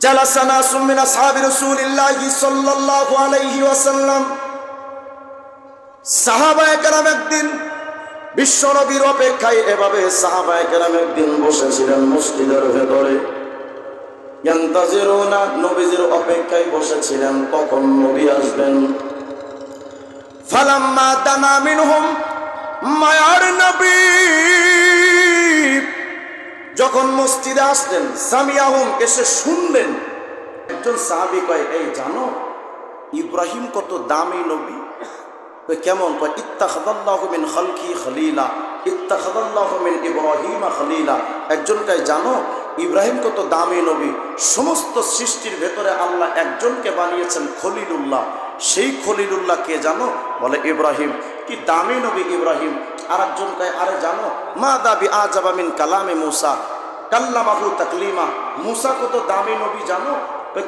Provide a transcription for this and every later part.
جلس ناس من أصحاب رسول الله صلى الله عليه وسلم সাহাবায়ে কেরাম একদিন বিশ্বনবীর অপেক্ষায় এভাবে সাহাবায়ে কেরাম একদিন বসেছিলেন মসজিদের ভেতরে ইয়ান্তাজিরুনা নবীজির অপেক্ষায় বসেছিলেন কখন নবী আসবেন ফালাম্মা দানা মিনহুম মায়ার নবী যখন মসজিদে আসলেন, সামিয়াহুম এসে শুনলেন। একজন সাহাবি কয়, এই জানো, ইব্রাহিম কত দামি নবী? কেমন? কয়, ইত্তাখাদাল্লাহু মিন খালকি খলিলা, ইত্তাখাদাল্লাহু মিন ইব্রাহিমা খলিলা। একজন কয়, জানো, ইব্রাহিম কত দামি নবী? সমস্ত সৃষ্টির ভেতরে আল্লাহ একজনকে বানিয়েছেন খলিলুল্লাহ। সেই খলিলুল্লাহ কে জানো? বলে, ইব্রাহিম। কি দামি নবী ইব্রাহিম? আর একজন কয়, আরে জানো মা দাবি আজাবামিন কালামে মুসা। কাল্লামাহু তাকলিমা। মুসা কত দামি নবী জানো?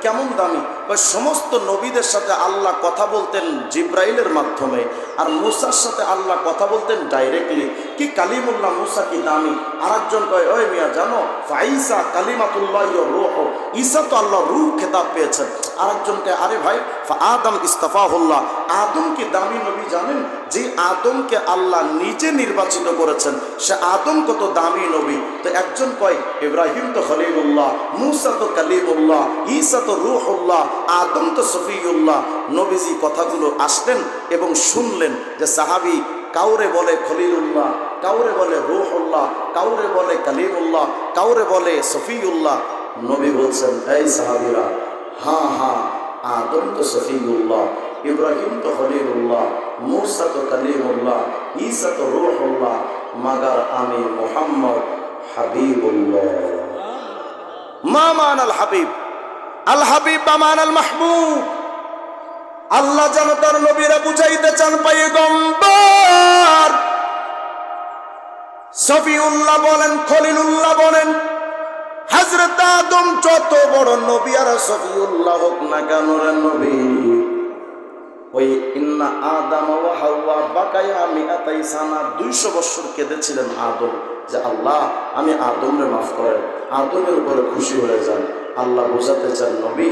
কেমন দামি? কই সমস্ত নবীদের সাথে আল্লাহ কথা বলতেন জিব্রাইলের মাধ্যমে, আর মুসার সাথে আল্লাহ কথা বলতেন ডাইরেক্টলি কি কালিমুল্লাহ মুসা কি দামি? আর একজন কয়, ওই মিয়া, জানো, ফাইসা কালিমাতুল্লাহ রুহ। ঈসা তো আল্লাহ রূহ খেতাব পেয়েছেন। আর একজন কয়, আরে ভাই আদম ইস্তফাহুল্লাহ। আদম কি দামি নবী জানেন? যে আদমকে আল্লাহ নিজে নির্বাচিত করেছেন, সে আদম কত দামি নবী? তো একজন কয়, ইব্রাহিম তো খলিলুল্লাহ, মুসা তো কালিমুল্লাহ, ঈসা তো রুহুল্লাহ। আদম তো সফিউল্লাহ, নবীজি কথাগুলো আসলেন এবং শুনলেন যে সাহাবি কাউরে বলে খলিলুল্লাহ, কাউরে বলে রুহুল্লাহ, কাউরে বলে কালিমুল্লাহ, কাউরে বলে সফিউল্লাহ। নবী বলছেন, এই সাহাবিরা হ্যাঁ হ্যাঁ আদম তো সফিউল্লাহ, ইব্রাহিম তো খলিলুল্লাহ, মুসা তো কালিমুল্লাহ, ঈসা তো রুহুল্লাহ, মাগার আমি মোহাম্মদ হাবিবুল্লাহ। মা মান আল হাবিব। আল হাবিব বা আল মাহবুব আল্লাহ যেন তার নবীরা বুঝাইতে চান পাইগম্বর সফিউল্লাহ বলেন, খলিলুল্লাহ বলেন, হজরত আদম যত বড় নবী, আর সফিউল্লাহ হোক না কেন নবী। ওই ইন্না আদম ও হাওয়া বাকায়া মিআতাই সানা 200 বছর কেঁদেছিলেন আদম, যে আল্লাহ, আমি আদমরে মাফ করেন, আদমের উপরে খুশি হয়ে যান। আল্লাহ বোঝাতে চান, নবী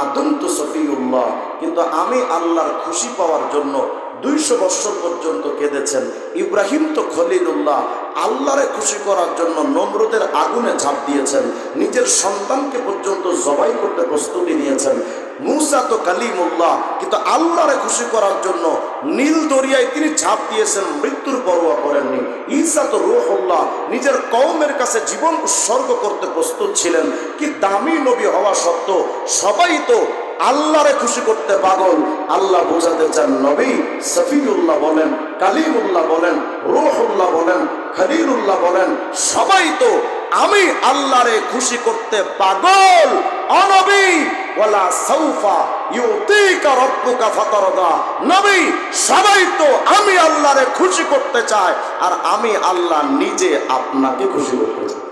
আদম তো সফিউল্লাহ। কিন্তু আমি আল্লাহর খুশি পাওয়ার জন্য দুইশো বৎসর পর্যন্ত কেঁদেছেন। ইব্রাহিম তো খলিলুল্লাহ, আল্লাহরে খুশি করার জন্য নম্রদের আগুনে ঝাঁপ দিয়েছেন। নিজের সন্তানকে পর্যন্ত জবাই করতে প্রস্তুতি নিয়েছেন। মুসা তো কালিমুল্লাহ। কিন্তু আল্লাহরে খুশি করার জন্য নীল দরিয়ায় তিনি ঝাঁপ দিয়েছেন, মৃত্যুর পরোয়া করেননি। ঈসা তো রুহুল্লাহ নিজের কৌমের কাছে জীবন উৎসর্গ করতে প্রস্তুত ছিলেন। কি দামি নবী হওয়া সত্ত্বেও সবাই তো আল্লাহরে খুশি করতে পাগল। আল্লাহ বোঝাতে চান নবী সফিউল্লাহ বলেন, কালিমুল্লাহ বলেন, রুহুল্লাহ বলেন, খলিলুল্লাহ বলেন, সবাই তো আমি আল্লাহরে খুশি করতে পাগল। অনবী, ওয়ালা সাউফা ইউতিকা রব্বুকা ফাতারদা। নবী, সবাই তো আমি আল্লাহরে খুশি করতে চায়, আর আমি আল্লাহ নিজে আপনাকে খুশি করতে চাই।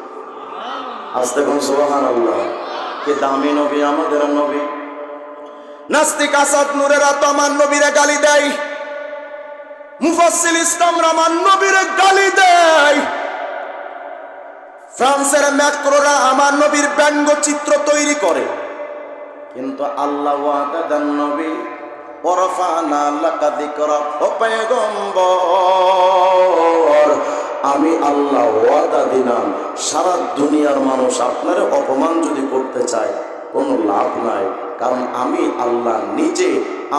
আস্তে কোন সুবহানাল্লাহ। কে দামি নবী, আমাদের নবী। নাস্তিক আসাদ নূরেরা তো আমার নবীরে গালি দেয়। মুফাসসিল ইসলামরা আমার নবীরে গালি দেয়। ফ্রান্সের ম্যাক্রোরা আমার নবীর ব্যঙ্গচিত্র তৈরি করে। কিন্তু আল্লাহ ওয়াদা দেন নবী ওরফানা লাকা যিকরা আমি আল্লাহ ওয়াদা দিলাম, সারা দুনিয়ার মানুষ আপনার অপমান যদি করতে চায়, কোনো লাভ নাই। কারণ আমি আল্লাহ নিজে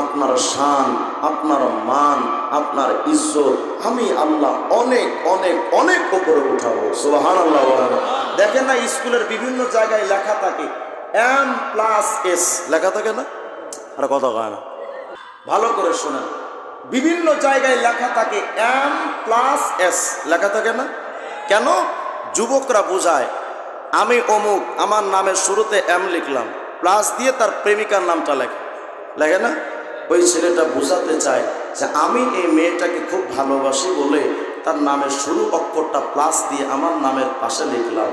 আপনার শান, আপনার মান, আপনার ইজ্জত, আমি আল্লাহ অনেক অনেক অনেক উপরে উঠাবো। সোহান আল্লাহ দেখেন না, স্কুলের বিভিন্ন জায়গায় লেখা থাকে এম প্লাস এস লেখা থাকে না? আর কথা কয় না। ভালো করে শোনেন। বিভিন্ন জায়গায় লেখা থাকে এম প্লাস এস লেখা থাকে না? কেন? যুবকরা বোঝায়, আমি অমুক, আমার নামের শুরুতে এম লিখলাম। প্লাস দিয়ে তার প্রেমিকার নামটা লেখে। লেখে না? ওই ছেলেটা বোঝাতে চায় যে আমি এই মেয়েটাকে খুব ভালোবাসি বলে তার নামের শুরু অক্ষরটা প্লাস দিয়ে আমার নামের পাশে লিখলাম।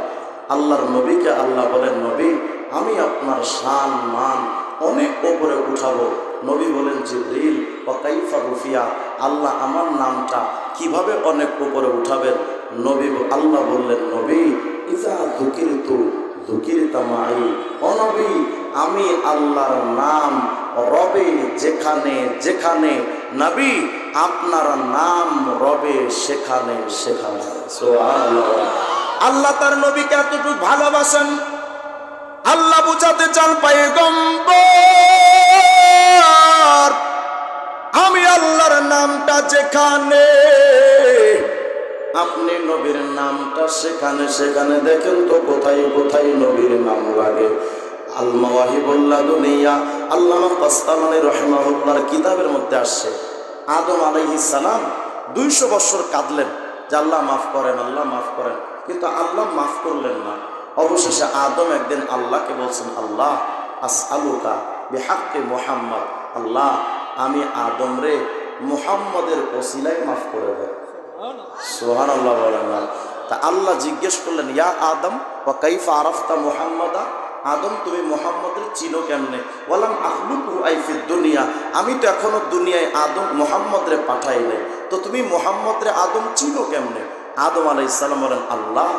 আল্লাহর নবীকে আল্লাহ বলেন, নবী, আমি আপনার শান, মান অনেক ওপরে উঠাবো। নবী বলেন, জিব্রিল ও কাইফা রুফিয়া, আল্লাহ আমার নামটা কীভাবে অনেক উপরে উঠাবেন? নবী আল্লাহ বললেন, নবী ইজা দুকির তু আমি আল্লাহর নাম, রবে যেখানে যেখানে, নবী আপনার নাম, রবে সেখানে সেখানে। আল্লাহ তার নবীকে এতটুকু ভালোবাসেন আল্লাহ বুঝাতে চান পায়ে গম্বর আমি আল্লাহর নামটা যেখানে আপনি নবীর নামটা সেখানে সেখানে দেখেন তো কোথায় কোথায় নবীর নাম লাগে। আল মাওয়াহিবুল্লাহ দুনিয়া। আল্লামা কাস্তামানি রহমাহুল্লাহর কিতাবের মধ্যে আসছে। আদম আলাইহিস সালাম দুইশো বছর কাঁদলেন যে আল্লাহ মাফ করেন, আল্লাহ মাফ করেন। কিন্তু আল্লাহ মাফ করলেন না। অবশেষে আদম একদিন আল্লাহকে বলছেন, আল্লাহ আস আলুকা বেহাক্কে মোহাম্মদ। আল্লাহ, আমি আদম রে মুহাম্মদের ওসিলাই মাফ করে দেয় আল্লাহ বলেন না। তা আল্লাহ জিজ্ঞেস করলেন, ইয়া আদম ও কাইফা আরফতা মুহাম্মাদা? আদম, তুমি মোহাম্মদের চিনো কেমনে? বললাম আহলুকু আইফিদ দুনিয়া। আমি তো এখনও দুনিয়ায় আদম মোহাম্মদরে পাঠাই নাই। তো তুমি মোহাম্মদরে আদম চিনো কেমনে? আদম আলাইসাল্লাম বলেন, আল্লাহ,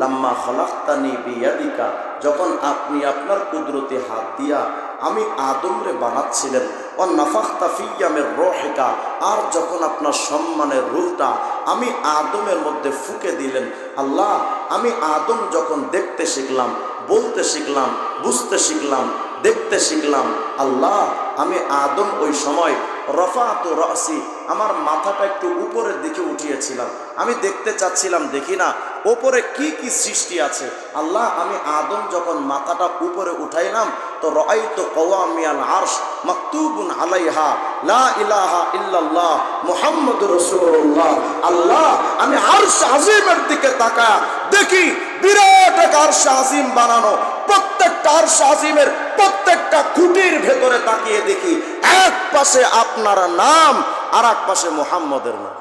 লাম্মা খলাক্তানি বিয়াদিকা। যখন আপনি আপনার কুদরতে হাত দিয়া আমি আদমরে বানাচ্ছিলেন। ও নাফাখতা ফিয়ামের রহেকা। আর যখন আপনার সম্মানের রূপটা আমি আদমের মধ্যে ফুকে দিলেন, আল্লাহ, আমি আদম যখন দেখতে শিখলাম, বলতে শিখলাম, বুঝতে শিখলাম, দেখতে শিখলাম, আল্লাহ, আমি আদম ওই সময় রফাত রসি আমার মাথাটা একটু উপরের দিকে উঠিয়েছিলাম। আমি দেখতে চাচ্ছিলাম, দেখি না, ওপরে কি কি সৃষ্টি আছে? আল্লাহ, আমি আদম যখন মাথাটা উপরে উঠাইলাম তো রয় তো কওয়ামিয়াল আলাইহা, লা ইলাহা ইল্লাল্লাহ রাসূলুল্লাহ। আল্লাহ, আমি আজিমের দিকে তাকা দেখি বিরাট এক আজিম বানানো, প্রত্যেকটা আজিমের প্রত্যেকটা খুঁটির ভেতরে তাকিয়ে দেখি এক পাশে আপনার নাম আর এক পাশে মোহাম্মদের নাম।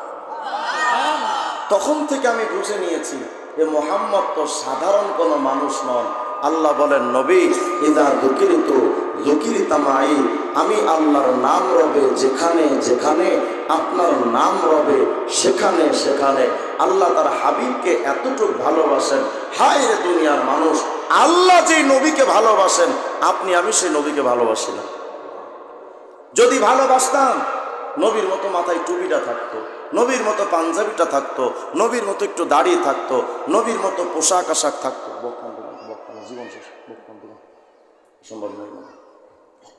তখন থেকে আমি বুঝে নিয়েছি যে মোহাম্মদ তো সাধারণ কোনো মানুষ নন আল্লাহ বলেন, নবী দুকিরিতামাই আমি আল্লাহর নাম রবে যেখানে যেখানে, আপনার নাম রবে সেখানে সেখানে। আল্লাহ তার হাবিবকে এতটুকু ভালোবাসেন। রে দুনিয়ার মানুষ, আল্লাহ যে নবীকে ভালোবাসেন, আপনি, আমি সেই নবীকে ভালোবাসি না। যদি ভালোবাসতাম, নবীর মতো মাথায় টুপিটা থাকতো, নবীর মতো পাঞ্জাবিটা থাকতো, নবীর মতো একটু দাড়িয়ে থাকতো, নবীর মতো পোশাক আশাক থাকতো। জীবন শেষ বকখান দিলাম। সম্ভব নয় না।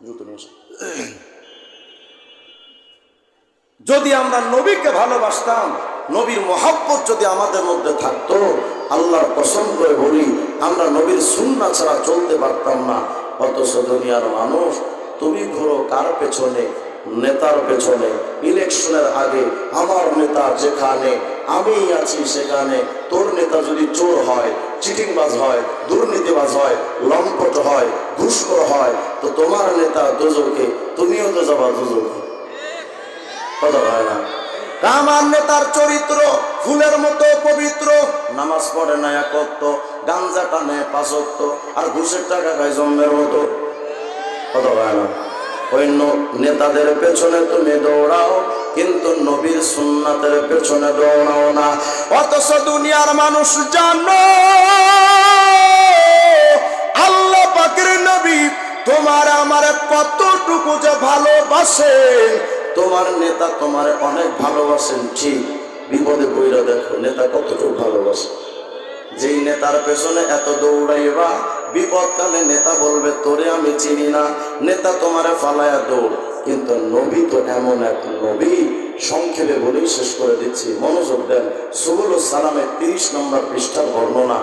দ্রুত নিয়ে। যদি আমরা নবীকে ভালোবাসতাম, নবীর মহাব্বত যদি আমাদের মধ্যে থাকতো, আল্লাহর কসম করে বলি, আমরা নবীর সুন্না ছাড়া চলতে পারতাম না অথচ দুনিয়ার মানুষ, তুমি ঘোরো কার পেছনে নেতার পেছনে ইলেকশনের আগে আমার নেতা যেখানে আমি আছি সেখানে। তোর নেতা যদি চোর হয়, চিটিংবাজ হয়, দুর্নীতিবাজ হয়, লম্পট হয়, ঘুষখোর হয়, তো তোমার নেতা দুজকে তুমিও তো যাবা দুজকে কথা হয় না। আমার নেতার চরিত্র, ফুলের মতো পবিত্র, নামাজ পড়ে না একত্ব গাঞ্জা টানে পাঁচক্ত আর ঘুষের টাকা খায় জন্মের মতো। কথা হয় না। অন্য নেতাদের পেছনে তুমি দৌড়াও, কিন্তু নবীর সুন্নাতের পেছনে দৌড়াও না। অথচ দুনিয়ার মানুষ জানো, আল্লাহ পাকের নবী তোমার আমার কতটুকু যে ভালোবাসেন তোমার নেতা তোমার অনেক ভালোবাসেন, ঠিক বিপদে বইরা দেখো, নেতা কতটুকু ভালোবাসে। যেই নেতার পেছনে এত দৌড়াইবা বিপদকালে নেতা বলবে, তোরে আমি চিনি না। নেতা তোমারে ফালায়া দৌড়। কিন্তু নবী তো এমন এক নবী। সংক্ষেপে বলেই শেষ করে দিচ্ছি। মনোযোগ দেন। সুবুল সালামের তিরিশ নম্বর পৃষ্ঠার বর্ণনা।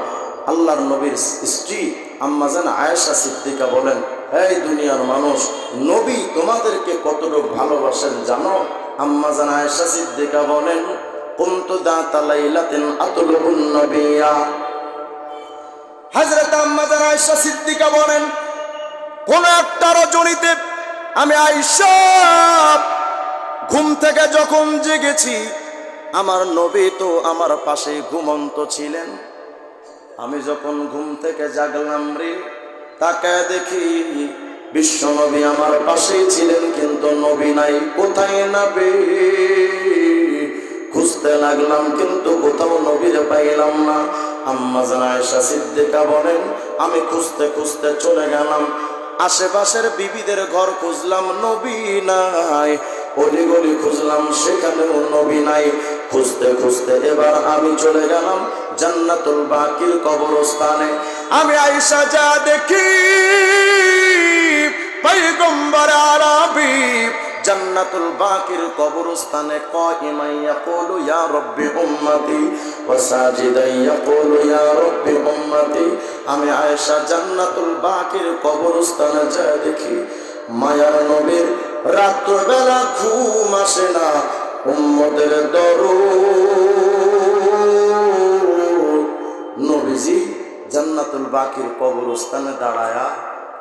আল্লাহর নবীর স্ত্রী আম্মাজান আয়েশা সিদ্দিকা বলেন, এই দুনিয়ার মানুষ, নবী তোমাদেরকে কতটুকু ভালোবাসেন জানো? আম্মাজান আয়েশা সিদ্দিকা বলেন, কুন্তু দাতা লাইলাতিন আতুলুন নবিয়া। হযরত আম্মাজান আয়েশা সিদ্দিকা বলেন, কোন একটা রজনীতে আমি আয়েশা ঘুম থেকে যখন জেগেছি, আমার নবী তো আমার পাশে ঘুমন্ত ছিলেন। আমি যখন ঘুম থেকে জাগলাম রে, তাকায় দেখি বিশ্ব নবী আমার পাশেই ছিলেন, কিন্তু নবী নাই, কোথায় নাবে? খুঁজতে লাগলাম, কিন্তু কোথাও নবীরে পাইলাম না। আম্মা জানা আয়েশা সিদ্দিকা বলেন, আমি খুঁজতে খুঁজতে চলে গেলাম। আশেপাশের বিবিদের ঘর খুঁজলাম, নবী নাই। অলি গলি খুঁজলাম, সেখানেও নবী নাই। খুঁজতে খুঁজতে এবার আমি চলে গেলাম জান্নাতুল বাকির কবরস্থানে। আমি আইসা যা দেখি পৈগম্বর আরবি। জান্নাতুল বাকির কবরস্থানে কাইমান ইয়াকুলু, ইয়া রাব্বি উম্মতি, ওয়া সাজিদান ইয়াকুলু, ইয়া রাব্বি উম্মতি, আমি আয়েশা জান্নাতুল বাকির কবরস্থানে যা দেখি, মায়ার নবীর রাত্রবেলা ঘুম আসে না, উম্মতের দরুদ। নবীজি জান্নাতুল বাকির কবরস্থানে দাঁড়ায়া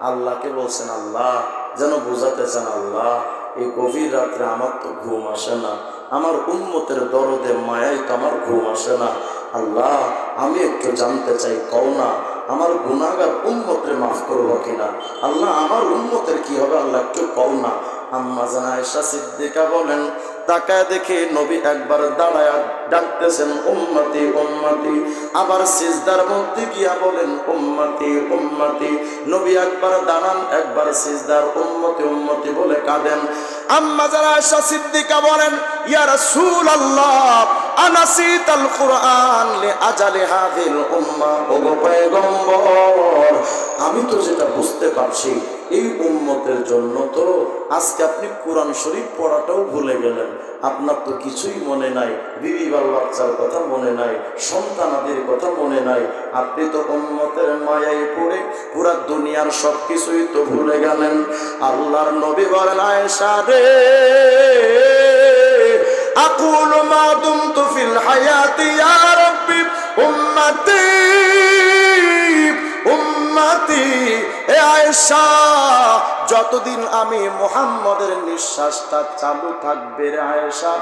আল্লাহকে বলছেন, আল্লাহ, যেন বোঝাতে চান আল্লাহ এই গভীর রাত্রে আমার তো ঘুম আসে না। আমার উন্মতের দরদে মায়াই তো আমার ঘুম আসে না। আল্লাহ, আমি একটু জানতে চাই, কও না, আমার গুণাগার উন্মতের মাফ করব কিনা? আল্লাহ, আমার উন্মতের কি হবে? আল্লাহ একটু কও না। আম্মা জানা আয়েশা সিদ্দিকা বলেন তাকায় দেখে নবী একবার দাঁড়ায় ডাকতেছেন আবার সিজদার মধ্যে গিয়া বলেন, উম্মতি উম্মতি। নবী একবার দাঁড়ান, একবার সিজদার উম্মতি উম্মতি বলে কাঁদেন। আম্মা যারা সিদ্দিকা বলেন, ইয়া রাসূলুল্লাহ। আনাসিত আল কুরআন লি আজালি হাযিল উম্মাহ ও গো পয়গম্বর, আমি তো যেটা বুঝতে পারছি, এই উম্মতের জন্য তো আজকে আপনি কোরআন শরীফ পড়াটাও ভুলে গেলেন। আপনার তো কিছুই মনে নাই, বিবি বাল বাচ্চার কথা মনে নাই সন্তানাদের কথা মনে নাই। আপনি তো উম্মতের মায়ায় পড়ে পুরা দুনিয়ার সব কিছুই তো ভুলে গেলেন। আল্লাহর নবী বলেন, আয়েশা রে أقول ما دمت في الحياة يا ربي أمتي উম্মতি এ আয়েশা যতদিন আমি মুহাম্মদের নিঃশ্বাসটা চালু থাকবে রে আয়েশা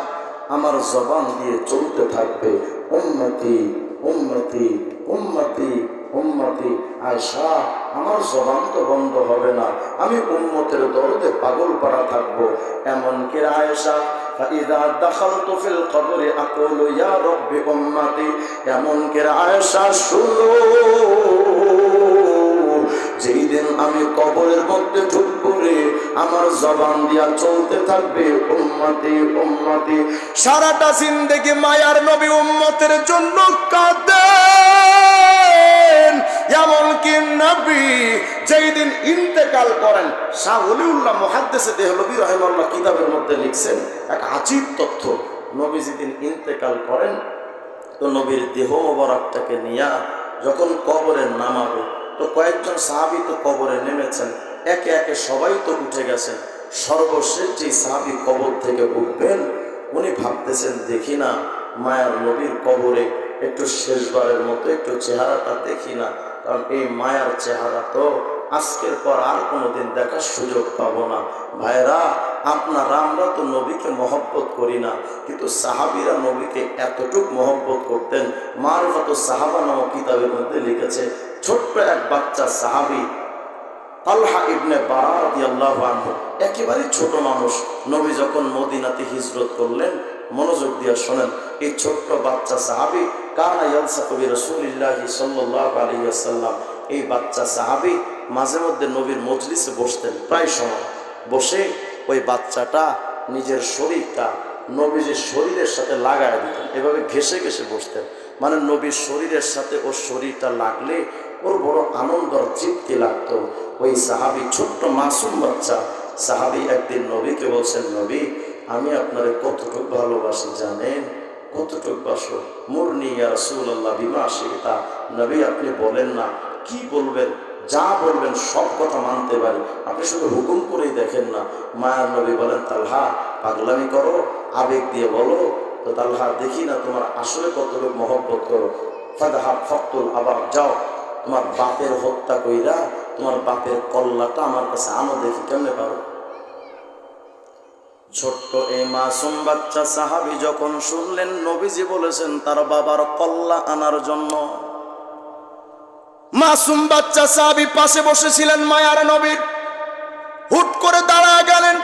আমার জবান দিয়ে চলতে থাকবে উম্মতি উম্মতি উম্মতি উম্মতি আয়েশা আমার জবান তো বন্ধ হবে না আমি উম্মতের দরদে পাগল পাড়া থাকবো এমনকি রে আয়েশা فإذا دخلت في القبر أقول يا رب أمتي এমন কে আয়েশা শুনো যেই দিন আমি কবরের মধ্যে ঢুকবো রে আমার জবান দিয়া চলতে থাকবে উম্মতি উম্মতি সারাটা জিন্দেগি মায়ার নবী উম্মতের জন্য কাঁদেন এমনকি নবী যেই দিন ইন্তেকাল করেন, শাহ অলিউল্লাহ মহাদ্দেশে দেহলবী রহমাল্লাহ কিতাবের মধ্যে লিখছেন, এক আজীব তথ্য, নবী যেদিন ইন্তেকাল করেন, তো নবীর দেহ মোবারকটাকে নিয়া যখন কবরে নামাবে, তো কয়েকজন সাহাবি তো কবরে নেমেছেন, একে একে সবাই তো উঠে গেছেন, সর্বশেষ যে সাহাবি কবর থেকে উঠবেন, উনি ভাবতেছেন, দেখি না, মায়ার নবীর কবরে একটু শেষবারের মতো একটু চেহারাটা দেখি না। কারণ এই মায়ার চেহারা তো আজকের পর আর কোনোদিন দেখার সুযোগ পাব না। ভাইরা আপনারা, আমরা তো নবীকে মহব্বত করি না, কিন্তু সাহাবিরা নবীকে এতটুক মহব্বত করতেন। মারফত সাহাবা নামক কিতাবের মধ্যে লিখেছে, ছোট্ট এক বাচ্চা সাহাবি, তালহা ইবনে বারা রাদিয়াল্লাহু আনহু একেবারে ছোট মানুষ। নবী যখন মদিনাতে হিজরত করলেন, মনোযোগ দিয়ে শোনেন, এই ছোট্ট বাচ্চা সাহাবি কানা ইয়ালসাকু বিরাসূলিল্লাহি সাল্লাল্লাহু আলাইহি ওয়াসাল্লাম। এই বাচ্চা সাহাবি মাঝে মধ্যে নবীর মজলিসে বসতেন, প্রায় সময়। বসে ওই বাচ্চাটা নিজের শরীরটা নবীজির শরীরের সাথে লাগায় দিতেন, এভাবে ঘেসে ঘেসে বসতেন। মানে নবীর শরীরের সাথে ওর শরীরটা লাগলে ওর বড় আনন্দ আর তৃপ্তি লাগতো। ওই সাহাবি ছোট্ট মাসুম বাচ্চা, সাহাবি একদিন নবীকে বলছেন, নবী, আমি আপনারে কতটুকু ভালোবাসি জানেন? কতটুক বাসো? মুরনি ইয়া রাসূলুল্লাহ, বিমা আশিতা নবী আপনি বলেন না, কি বলবেন? যা বলবেন, সব কথা মানতে পারি। আপনি শুধু হুকুম করেই দেখেন না। মায়ার নবী বলেন, তালহা, পাগলামি করো, আবেগ দিয়ে বলো। তো তালহা, দেখি না তোমার আসলে কতটুকু মহব্বত করো। ফাদাহা ফক্তুল আবার যাও। তোমার বাপের হত্যা কইরা, তোমার বাপের কল্লাটা আমার কাছে আনো, দেখি কেমনে পারো। ছোট্ট এই মাসুম বাচ্চা সাহাবি যখন শুনলেন, নবীজি বলেছেন, তার বাবার কল্লা আনার জন্য। মাসুম বাচ্চা সাহাবি পাশে বসেছিলেন মায়ার নবীর। হুট করে দাঁড়া গেলেন,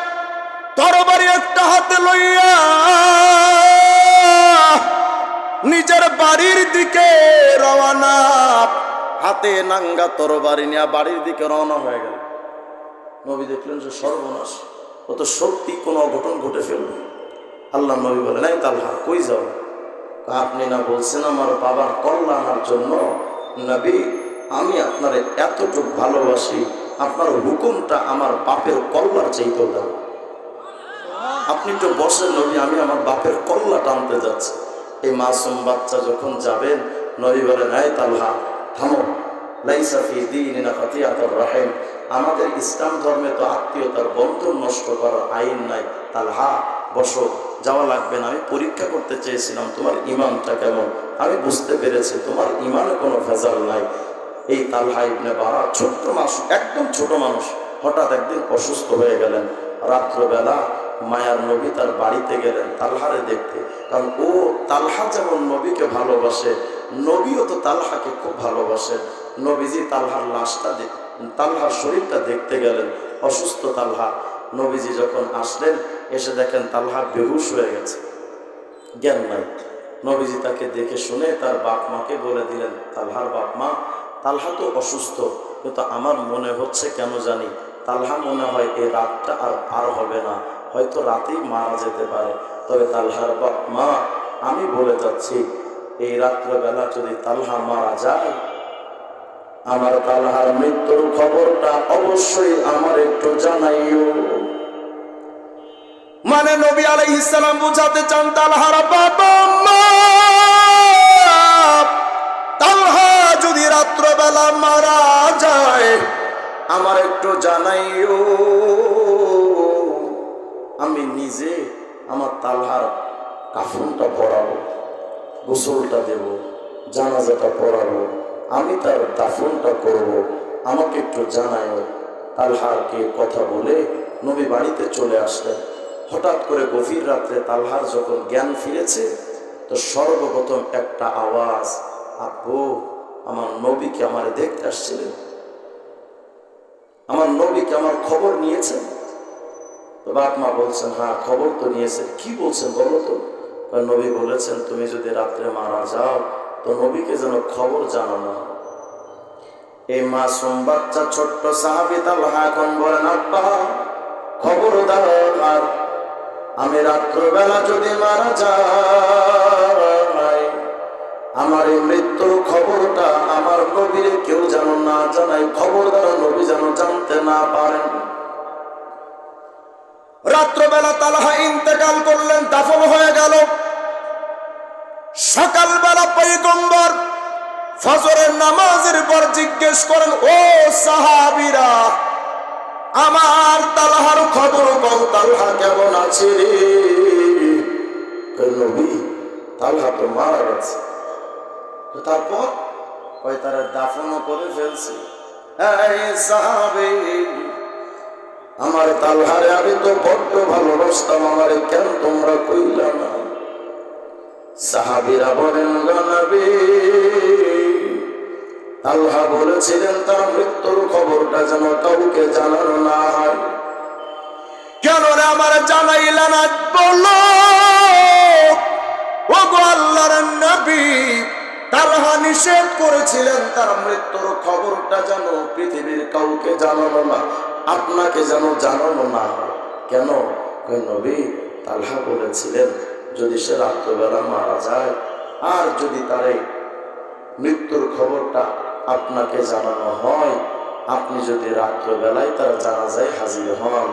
তরবারি একটা হাতে লইয়া নিজের বাড়ির দিকে রওনা। হাতে নাঙ্গা তরবারি নিয়ে বাড়ির দিকে রওনা হয়ে গেল। নবী দেখলেন যে সর্বনাশ। ও তো সত্যি কোনো অঘটন ঘটে ফেলবে। আল্লাহ নবী বলে নাই তালহা, কই যাও? আপনি না বলছেন, আমার বাবার কল্যাণার জন্য। নবী, আমি আপনার এতটুকু ভালোবাসি, আপনার হুকুমটা আমার বাপের কল্যাণ চাইতেও দাও। আপনি একটু বসেন নবী, আমি আমার বাপের কল্লা টানতে যাচ্ছি। এই মাসুম বাচ্চা যখন যাবেন, নবী বলেন, এই তালহা, থামো। লাইসাফি দিনা রাহিম। আমাদের ইসলাম ধর্মে তো আত্মীয়তার বন্ধন নষ্ট করার আইন নাই। তালহা বসো, যাওয়া লাগবে না। আমি পরীক্ষা করতে চেয়েছিলাম, তোমার ইমানটা কেমন? আমি বুঝতে পেরেছি, তোমার ইমানে কোনো ভেজাল নাই। এই তালহা ইবনে বারা ছোট্ট মানুষ, একদম ছোট মানুষ, হঠাৎ একদিন অসুস্থ হয়ে গেলেন। রাত্রবেলা মায়ার নবী তার বাড়িতে গেলেন তালহারে দেখতে। কারণ ও তালহা যেমন নবীকে ভালোবাসে, নবীও তো তালহাকে খুব ভালোবাসেন নবীজি তালহার লাশটা তালহার শরীরটা দেখতে গেলেন, অসুস্থ তালহা। নবীজি যখন আসলেন, এসে দেখেন তালহা বেহুশ হয়ে গেছে। জ্ঞান নাই। নবীজি তাকে দেখে শুনে তার বাপ মাকে বলে দিলেন, তালহার বাপ মা, তালহা তো অসুস্থ, কিন্তু আমার মনে হচ্ছে কেন জানি? তালহা মনে হয় এই রাতটা আর পার হবে না। হয়তো রাতেই মারা যেতে পারে। তবে তালহার বাপ, মা, আমি বলে যাচ্ছি, এই রাত্রবেলা যদি তালহা মারা যায়, আমার তালহার মৃত্যুর খবরটা অবশ্যই আমার একটু জানাইও। মানে নবী আলাইহিস সালাম বুঝাতে চান, তালহার বাবা তালহা যদি রাত্রবেলা মারা যায়, আমার একটু জানাইও। আমি নিজে আমার তালহার কাফনটা পরাবো, গোসলটা দেব, জানাজাটা পড়াবো আমি তার দাফনটা করব। আমাকে একটু জানায়ও তালহারকে কথা বলে নবী বাড়িতে চলে আসলেন। হঠাৎ করে গভীর রাত্রে তালহার যখন জ্ঞান ফিরেছে, তো সর্বপ্রথম একটা আওয়াজ, আব্বু, আমার নবীকে আমার দেখতে আসছিলেন? আমার নবীকে আমার খবর নিয়েছেন? তো বাপ মা বলছেন হ্যাঁ খবর তো নিয়েছেন কি বলছেন বলো তো? নবী বলেছেন, তুমি যদি রাত্রে মারা যাও, তো নবীকে যেন খবর জানানো। এই মাসুম বাচ্চা ছোট্ট সাহাবি তালহা এখন বলেন, আব্বা, খবর দাও আর আমি রাত্রবেলা যদি মারা যাই, আমার এই মৃত্যুর খবরটা আমার নবীরে কেউ যেন না জানাই খবর দ্বারা নবী যেন জানতে না পারেন। রাত্রবেলা তালাহা ইন্তেকাল করলেন, দাফন হয়ে গেল। সকালবেলা পৈগম্বর ফজরের নামাজের পর জিজ্ঞেস করেন, ও সাহাবিরা, আমার তালহার খবর কল তালহা কেমন আছে তালহা তো মারা গেছে। তারপর? ওই তারা দাফনও করে ফেলছে। এই সাহাবী। আমার তালহারে, আমি তো বড্ড ভালোবাসতাম, আমারে কেন তোমরা কইলা না? সাহাবিরা বলেন গনবী আল্লাহ বলেছিলেন, তার মৃত্যুর খবরটা যেন কাউকে জানানো না হয়। কেন রে আমার জানাইলা না? বলো ও গো আল্লাহর নবী তালহা নিষেধ করেছিলেন, তার মৃত্যুর খবরটা যেন পৃথিবীর কাউকে জানানো না, আপনাকে যেন জানানো না। কেন? নবী, তালহা বলেছিলেন, যদি সে রাত্রবেলা মারা যায়, আর যদি তার মৃত্যুর খবরটা আপনাকে জানানো হয়, আপনি যদি রাত্রবেলায় তার জানাজায় হাজির হন,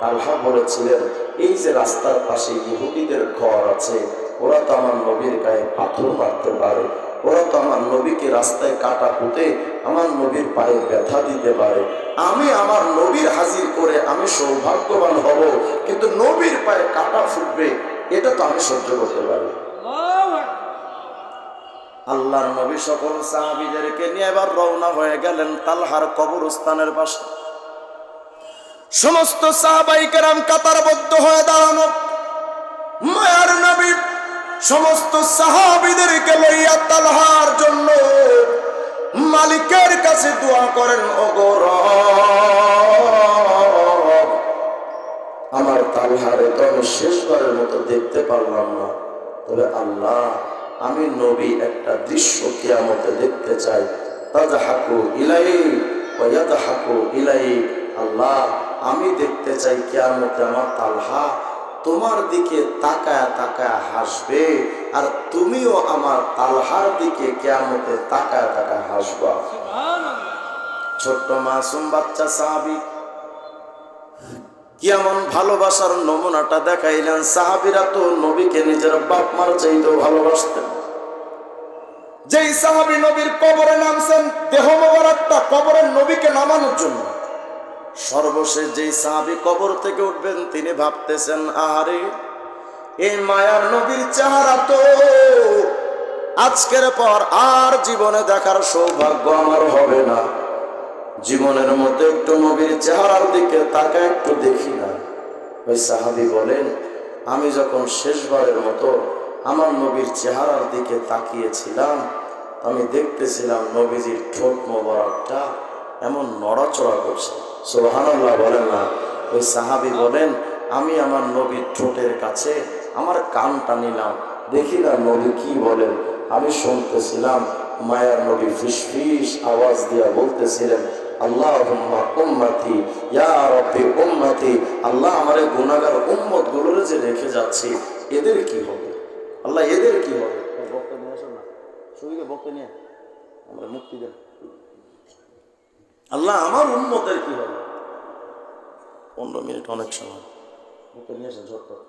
তালহা বলেছিলেন, এই যে রাস্তার পাশে ইহুদিদের ঘর আছে, ওরা তো আমার নবীর গায়ে পাথর মারতে পারে ওরা তো আমার নবীকে রাস্তায় কাটা পুঁতে আমার নবীর পায়ে ব্যথা দিতে পারে। আমি আমার নবীর হাজির করে আমি সৌভাগ্যবান হব কিন্তু নবীর পায়ে কাটা ফুটবে এটা তো আমি সহ্য করতে পারি। আল্লাহর নবী সকল সাহাবিদেরকে নিয়ে এবার রওনা হয়ে গেলেন তালহার কবরস্থানের পাশে। সমস্ত সাহাবাই কেরাম কাতারবদ্ধ হয়ে দাঁড়ানো। মায়ার নবী সমস্ত সাহাবিদেরকে লইয়া তালহার জন্য মালিকের কাছে দোয়া করেন অগর আমার তালহারে তো আমি শেষবারের মতো দেখতে পারলাম না। তবে আল্লাহ, আমি নবী একটা দৃশ্য কিয়ামতে দেখতে চাই। তাজা হাকু ইলাই হাকু ইলাই আল্লাহ, আমি দেখতে চাই কেয়ামতে আমার তালহা তোমার দিকে তাকায় তাকায় হাসবে, আর তুমিও আমার তালহার দিকে কেয়ামতে তাকায় তাকায় হাসবা। ছোট্ট মাসুম বাচ্চা সাহাবি কেমন ভালোবাসার নমুনাটা দেখাইলেন? সাহাবিরা তো নবীকে নিজের বাপ মার চাইতেও ভালোবাসতেন। যেই সাহাবি নবীর কবরে নামছেন, দেহ মোবারকটা কবরের নবীকে নামানোর জন্য। সর্বশেষ যেই সাহাবি কবর থেকে উঠবেন, তিনি ভাবতেছেন, আহারে, এই মায়ার নবীর চেহারা তো আজকের পর আর জীবনে দেখার সৌভাগ্য আমার হবে না। জীবনের মধ্যে একটু নবীর চেহারার দিকে তাকা একটু দেখি না। ওই সাহাবি বলেন, আমি যখন শেষবারের মতো আমার নবীর চেহারার দিকে তাকিয়েছিলাম, আমি দেখতেছিলাম নবীজির ঠোঁট মোবারকটা এমন নড়াচড়া করছে। সোহানাল্লাহ বলেন না। ওই সাহাবি বলেন, আমি আমার নবীর ঠোঁটের কাছে আমার কানটা নিলাম। দেখি না নবী কি বলেন? আমি শুনতেছিলাম, মায়ার নবী ফিসফিস আওয়াজ দিয়া বলতেছিলেন আল্লাহ উম্মতি, ইয়া রব্বি উম্মতি, আল্লাহ আমারে গুনাহগার উম্মত গুলোরে যে রেখে যাচ্ছি, এদের কি হবে? আল্লাহ, এদের কি হবে? বক্তা নিয়ে আসো না। শরীরে বক্তা নিয়ে আমরা মুক্তি দেন আল্লাহ আমার উন্মতের কি হবে? পনেরো মিনিট অনেক সময়। বক্তা নিয়ে ঝটপট।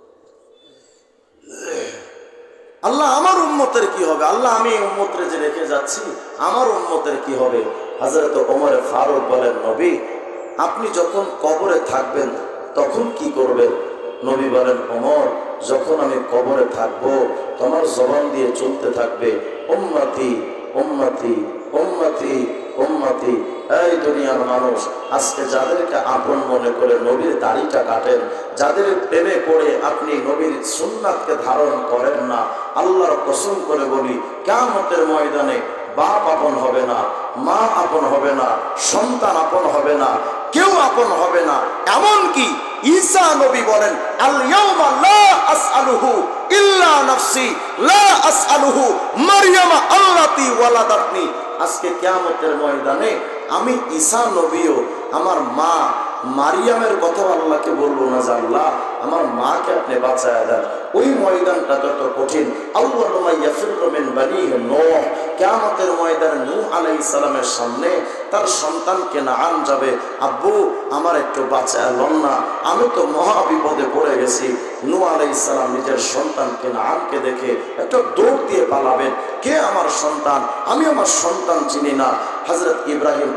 আল্লাহ আমার উন্মতের কি হবে? আল্লাহ আমি উম্মতরে যে রেখে যাচ্ছি আমার উম্মতের কি হবে? হাজরত ওমরে ফারুক বলেন নবী আপনি যখন কবরে থাকবেন তখন কি করবেন? নবী বলেন ওমর যখন আমি কবরে থাকব তোমার জবান দিয়ে চলতে থাকবে উম্মতি উম্মতি উম্মতি এই দুনিয়ার মানুষ, আজকে যাদেরকে আপন মনে করে নবীর দাড়িটা কাটেন, যাদের প্রেমে পড়ে আপনি নবীর সুন্নাতকে ধারণ করেন না, আল্লাহর কসম করে বলি কেমতের ময়দানে বাপ আপন হবে না, মা আপন হবে না, সন্তান আপন হবে না, কেউ আপন হবে না। এমন কি ঈসা নবী বলেন আল ইয়াউমা ইল্লা নাফসি, লা আসআলুহু মারইয়ামা আল্লাতি ওয়ালাদাতনি। আজকে কেয়ামতের ময়দানে আমি ঈসা নবীও আমার মা মারিয়ামের কথা আল্লাহকে বলব না জানলা আমার মাকে আপনি বাঁচায় দেন। ওই ময়দানটা যত কঠিন কেমতের ময়দানে নূহ আলাই সালামের সামনে তার সন্তানকে না আন যাবে। আব্বু, আমার একটু বাঁচায় লন না। আমি তো মহা বিপদে পড়ে গেছি। নূ আলাই সালাম নিজের সন্তানকে না আনকে দেখে একটা দৌড় দিয়ে পালাবেন। কে আমার সন্তান? আমি আমার সন্তান চিনি না। হজরত ইব্রাহিম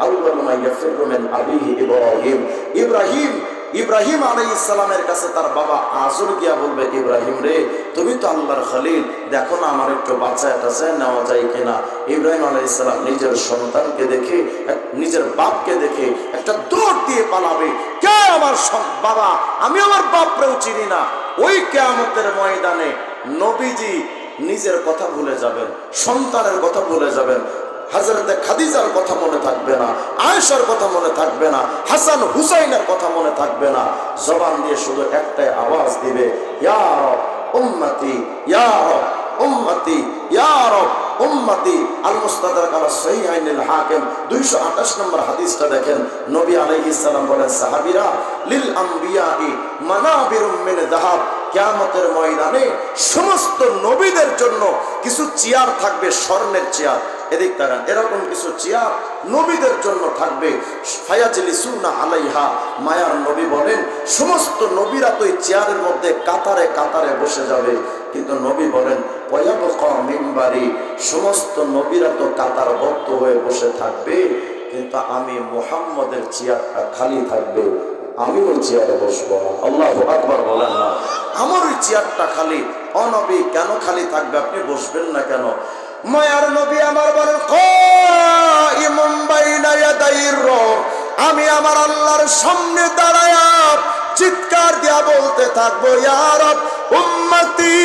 আবিহি ইব্রাহিম। ইব্রাহিম ইব্রাহিম আলাই ইসলামের কাছে তার বাবা আজর গিয়া বলবে, ইব্রাহিম রে, তুমি তো আল্লাহর খালিল। দেখো না আমার একটু বাচ্চা এটা চাই নেওয়া যায় কিনা? ইব্রাহিম আলাই ইসলাম নিজের সন্তানকে দেখে নিজের বাপকে দেখে একটা দৌড় দিয়ে পালাবে। কে আমার বাবা, আমি আমার বাপরেও চিনি না। ওই কেয়ামতের ময়দানে নবীজি নিজের কথা ভুলে যাবেন, সন্তানের কথা ভুলে যাবেন। হাজরতে খাদিজার কথা মনে থাকবে না, আয়েশার কথা মনে থাকবে না, হাসান হুসাইনের কথা মনে থাকবে না। জবান দিয়ে শুধু একটাই আওয়াজ দিবে উম্মতি উম্মতি উম্মতি। আল মুস্তাদরাক আলা সহিহাইনিল হাকিম 228 নম্বর হাদিসটা দেখেন। নবী আলাইহিস বলেন, সাহাবীরা, লিল আমবিয়াই ময়দানে সমস্ত নবীদের জন্য কিছু চেয়ার থাকবে, স্বর্ণের চেয়ার। এদিক তাকান। এরকম কিছু চেয়ার নবীদের জন্য থাকবে। ফায়াজলিসুনা আলাইহা, মায়ার নবী বলেন, সমস্ত নবীরা তো চেয়ারের মধ্যে কাতারে কাতারে বসে যাবে। কিন্তু নবী বলেন মিম্বারি, সমস্ত নবীরা তো কাতার কাতারবদ্ধ হয়ে বসে থাকবে, কিন্তু আমি মোহাম্মদের চেয়ারটা খালি থাকবে আমি ওই চেয়ারে বসবো আল্লাহ আকবার বলেন না। আমার ওই চেয়ারটা খালি। অনবী কেন খালি থাকবে? আপনি বসবেন না কেন? মায়ার নবী আমার বলেন রব। আমি আমার আল্লাহর সামনে দাঁড়ায়া চিৎকার দিয়া বলতে থাকব ইয়ার উম্মতি,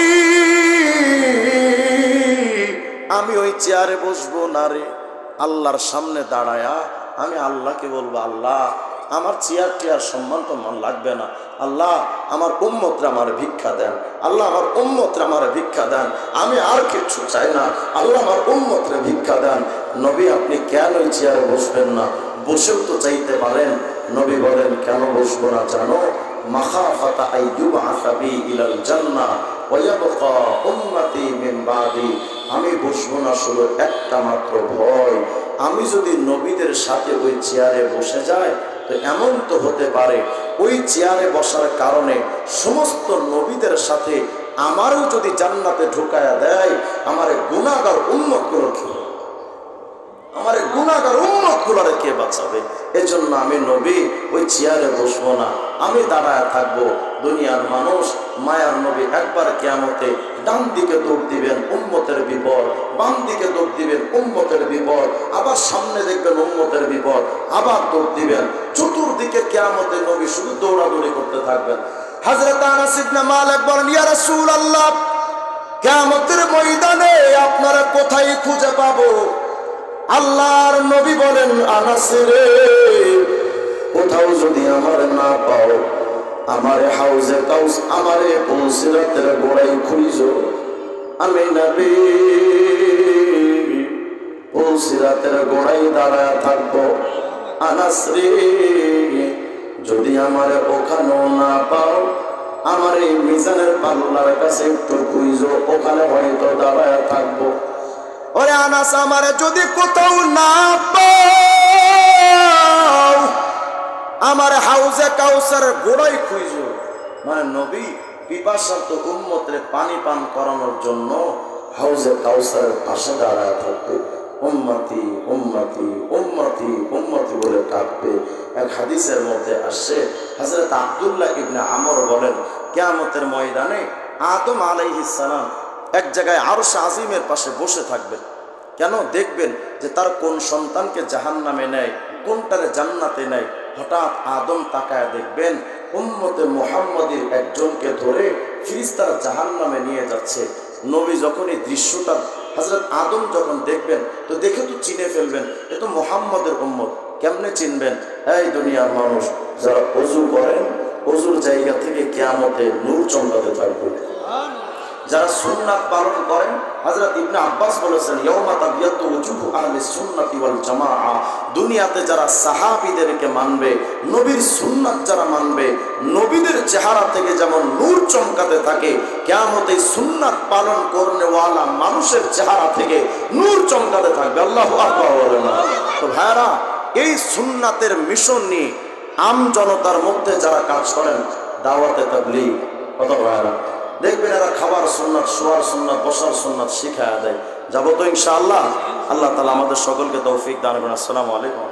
আমি ওই চেয়ারে বসবো না রে। আল্লাহর সামনে দাঁড়ায়া আমি আল্লাহকে বলব, আল্লাহ আমার চেয়ার টেয়ার সম্মান টম্মান লাগবে না। আল্লাহ আমার উম্মতরা আমার ভিক্ষা দেন। আল্লাহ আমার উম্মতরা আমার ভিক্ষা দেন। আমি আর কিছু চাই না। আল্লাহ আমার উম্মতরে ভিক্ষা দেন। নবী, আপনি কেন ওই চেয়ারে বসবেন না? বসেও তো চাইতে পারেন। নবী বলেন, কেন বসবো না জানো? মাখাফাতা আইয়ুব আসাবি ইলাল জান্নাহ মিন আমি বসবো না শুধু একটা মাত্র ভয়। আমি যদি নবীদের সাথে ওই চেয়ারে বসে যাই তো এমন তো হতে পারে, ওই চেয়ারে বসার কারণে সমস্ত নবীদের সাথে আমারও যদি জান্নাতে ঢুকায়া দেয়, আমার গুণাগার উন্মতগুলো আমার গুণাগার উন্মত গুলারে কে বাঁচাবে? এজন্য আমি নবী, ওই চেয়ারে বসবো না। আমি দাঁড়ায় থাকব। দুনিয়ার মানুষ মায়ার নবী একবার কেয়ামতে ডান দিকে দৌড় দিবেন, উম্মতের বিপদ। বাম দিকে দৌড় দিবেন, উম্মতের বিপদ। আবার সামনে দেখবেন উম্মতের বিপদ। আবার দৌড় দিবেন। চতুর্দিকে কেয়ামতে নবী শুধু দৌড়াদৌড়ি করতে থাকবেন। কেয়ামতের ময়দানে আপনারা কোথায় খুঁজে পাবো? আল্লাহর নবী বলেন আনাসিরে কোথাও যদি আমার না পাও, আমারে হাউজে কাউস আমারে পৌঁছিরাতের গোড়াই খুঁজো। আমি নবী পৌঁছিরাতের গোড়াই দাঁড়ায় থাকব। আনাসরে যদি আমারে ওখানেও না পাও, আমার এই মিজানের পাল্লার কাছে একটু খুঁজো, ওখানে হয়তো দাঁড়ায় থাকব। ওরে আনাস আমার যদি কোথাও না পাও, আমার হাউজে কাউসার গোড়াই খুঁজো। মানে নবী, পিপাসার্থ উন্মতের পানি পান করানোর জন্য হাউজে কাউসারের পাশে দাঁড়ায় থাকবে। উম্মতি উম্মতি উম্মতি উম্মতি বলে ডাকবে। এক হাদিসের মধ্যে আসছে হজরত আব্দুল্লাহ ইবনে আমর বলেন, কেয়ামতের ময়দানে আদম আলাইহিস সালাম এক জায়গায় আরও আজিমের পাশে বসে থাকবেন কেন? দেখবেন যে তার কোন সন্তানকে জাহান নামে নেয়, কোনটারে জান্নাতে নেয়। হঠাৎ আদম তাকায় দেখবেন, উম্মতে মোহাম্মদের একজনকে ধরে ফিরিস্তারা জাহান নামে নিয়ে যাচ্ছে। নবী যখন এই দৃশ্যটা হজরত আদম যখন দেখবেন, তো দেখে তো চিনে ফেলবেন, এ তো মোহাম্মদের উম্মত, কেমনে চিনবেন? এই দুনিয়ার মানুষ, যারা অজু করেন, অজুর জায়গা থেকে কেয়ামতে নূর চমকাতে থাকবে। যারা সুন্নাত পালন করেন, হযরত ইবনে আব্বাস বলেছেন, ইয়াউমা তাবিয়াতু উজুহু আহলি সুন্নাতি ওয়াল জামাআ দুনিয়াতে যারা সাহাবীদেরকে মানবে, নবীর সুন্নাত যারা মানবে, নবীদের চেহারা থেকে যেমন নূর চমকাতে থাকে, কিয়ামতে সুন্নাত পালন করনে ওয়ালা মানুষের চেহারা থেকে নূর চমকাতে থাকবে। আল্লাহু আকবার বলেন তো ভাইরা এই সুন্নাতের মিশন নিয়ে আম জনতার মধ্যে যারা কাজ করেন, দাওয়াতে তাবলীগ। কত ভাইরা দেখবেন এরা খাবার সুন্নাত, শোয়ার সুন্নাত, বসার সুন্নাত শিখা দেয়। যাব তো ইনশাআল্লাহ। আল্লাহ তালা আমাদের সকলকে তৌফিক দান করেন। আসসালামু আলাইকুম।